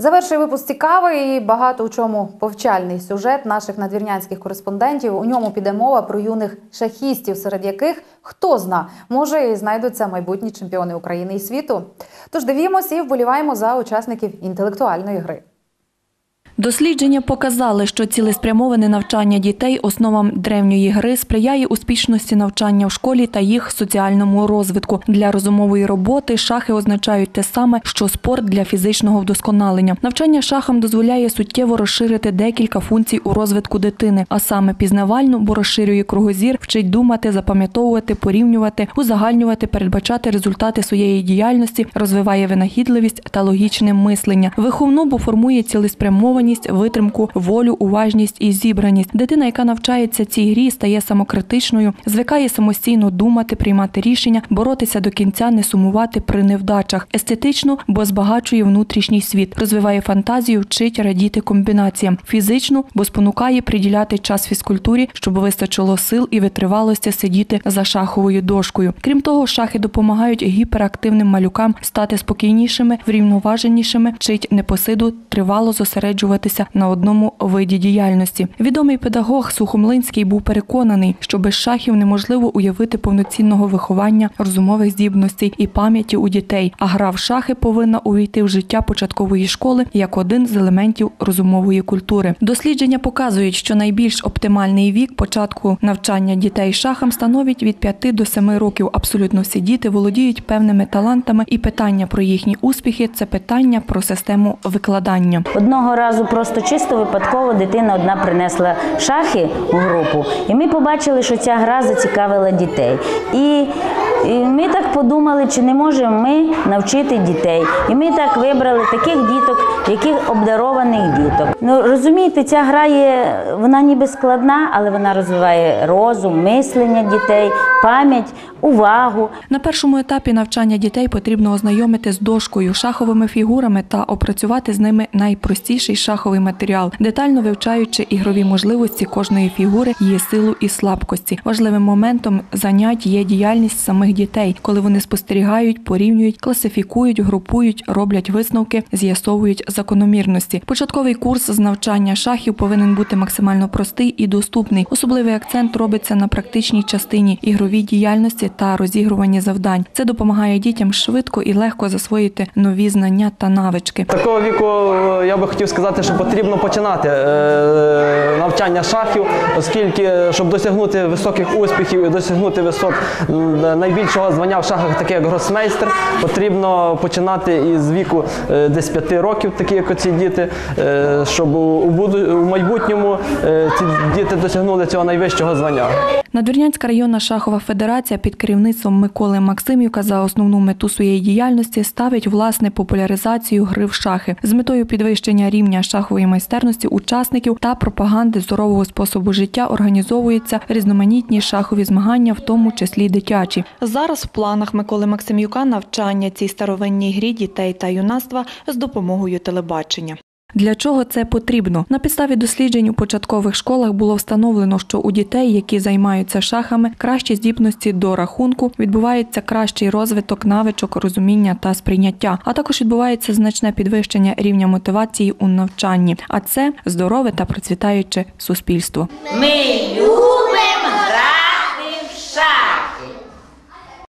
Завершує випуск цікавий і багато у чому повчальний сюжет наших надвірнянських кореспондентів. У ньому піде мова про юних шахістів, серед яких хто зна, може і знайдуться майбутні чемпіони України і світу. Тож дивімося і вболіваємо за учасників інтелектуальної гри. Дослідження показали, що цілеспрямоване навчання дітей основам древньої гри сприяє успішності навчання в школі та їх соціальному розвитку. Для розумової роботи шахи означають те саме, що спорт для фізичного вдосконалення. Навчання шахам дозволяє суттєво розширити декілька функцій у розвитку дитини, а саме пізнавальну, бо розширює кругозір, вчить думати, запам'ятовувати, порівнювати, узагальнювати, передбачати результати своєї діяльності, розвиває винахідливість та логічне мислення. Виховну, бо формує цілеспрямованість, витримку, волю, уважність і зібраність. Дитина, яка навчається цій грі, стає самокритичною, звикає самостійно думати, приймати рішення, боротися до кінця, не сумувати при невдачах. Естетично, бо збагачує внутрішній світ, розвиває фантазію, вчить радіти комбінаціям. Фізично, бо спонукає приділяти час фізкультурі, щоб вистачило сил і витривалості сидіти за шаховою дошкою. Крім того, шахи допомагають гіперактивним малюкам стати спокійнішими, врівноваженішими, вчить непосиду тривало зосереджуватися на одному виді діяльності. Відомий педагог Сухомлинський був переконаний, що без шахів неможливо уявити повноцінного виховання розумових здібностей і пам'яті у дітей. А гра в шахи повинна увійти в життя початкової школи як один з елементів розумової культури. Дослідження показують, що найбільш оптимальний вік початку навчання дітей шахам становить від 5 до 7 років. Абсолютно всі діти володіють певними талантами, і питання про їхні успіхи це питання про систему викладання. Одного разу просто чисто випадково дитина одна принесла шахи у групу, і ми побачили, що ця гра зацікавила дітей. І, і ми так подумали, чи не можемо ми навчити дітей. І ми так вибрали таких діток, яких обдарованих діток. Ну розумієте, ця гра є, вона ніби складна, але вона розвиває розум, мислення дітей, пам'ять, увагу. На першому етапі навчання дітей потрібно ознайомити з дошкою, шаховими фігурами та опрацювати з ними найпростіший шаховий матеріал, детально вивчаючи ігрові можливості кожної фігури, її силу і слабкості. Важливим моментом занять є діяльність самих дітей, коли вони спостерігають, порівнюють, класифікують, групують, роблять висновки, з'ясовують закономірності. Початковий курс з навчання шахів повинен бути максимально простий і доступний. Особливий акцент робиться на практичній частині ігровій діяльності та розігруванні завдань. Це допомагає дітям швидко і легко засвоїти нові знання та навички. Такого віку е, я би хотів сказати, що потрібно починати е, навчання шахів, оскільки е, щоб досягнути високих успіхів і досягнути висот м, найбільшого звання в шахах, таке як гросмейстер, потрібно починати із віку е, десь 5 років, такі як оці діти, е, щоб у, майбутньому е, ці діти досягнули цього найвищого звання. Надвірнянська районна шахова федерація під керівництвом Миколи Максимівка за основну мету своєї діяльності ставить власне популяризацію гри в шахи з метою підвищення рівня шахової майстерності учасників та пропаганди здорового способу життя організовуються різноманітні шахові змагання, в тому числі дитячі. Зараз в планах Миколи Максимівка навчання цій старовинній грі дітей та юнацтва з допомогою телебачення. Для чого це потрібно? На підставі досліджень у початкових школах було встановлено, що у дітей, які займаються шахами, кращі здібності до рахунку, відбувається кращий розвиток навичок, розуміння та сприйняття, а також відбувається значне підвищення рівня мотивації у навчанні. А це здорове та процвітаюче суспільство. Ми.